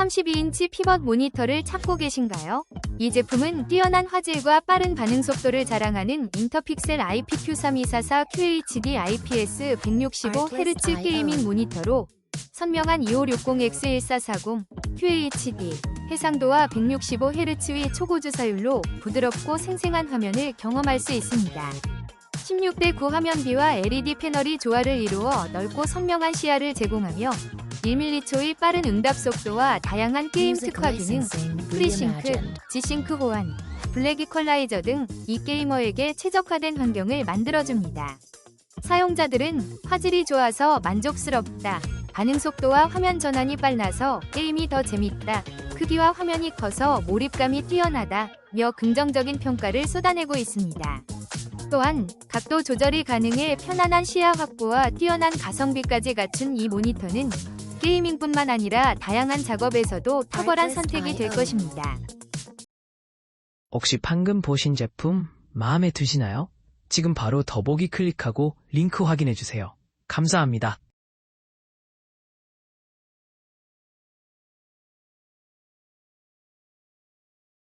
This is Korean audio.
32인치 피벗 모니터를 찾고 계신가요? 이 제품은 뛰어난 화질과 빠른 반응 속도를 자랑하는 인터픽셀 IP932444 QHD IPS 165Hz 게이밍 모니터로 선명한 2560X1440 QHD 해상도와 165Hz 의 초고주사율로 부드럽고 생생한 화면을 경험할 수 있습니다. 16대 9 화면비와 LED 패널이 조화를 이루어 넓고 선명한 시야를 제공하며 1m초의 빠른 응답 속도와 다양한 게임 특화 기능, 프리싱크, 지싱크 호환, 블랙 이퀄라이저 등 이 게이머에게 최적화된 환경을 만들어줍니다. 사용자들은 화질이 좋아서 만족스럽다, 반응 속도와 화면 전환이 빨라서 게임이 더 재밌다, 크기와 화면이 커서 몰입감이 뛰어나다 며 긍정적인 평가를 쏟아내고 있습니다. 또한 각도 조절이 가능해 편안한 시야 확보와 뛰어난 가성비까지 갖춘 이 모니터는 게이밍뿐만 아니라 다양한 작업에서도 탁월한 선택이 될 것입니다. 혹시 방금 보신 제품 마음에 드시나요? 지금 바로 더보기 클릭하고 링크 확인해주세요. 감사합니다.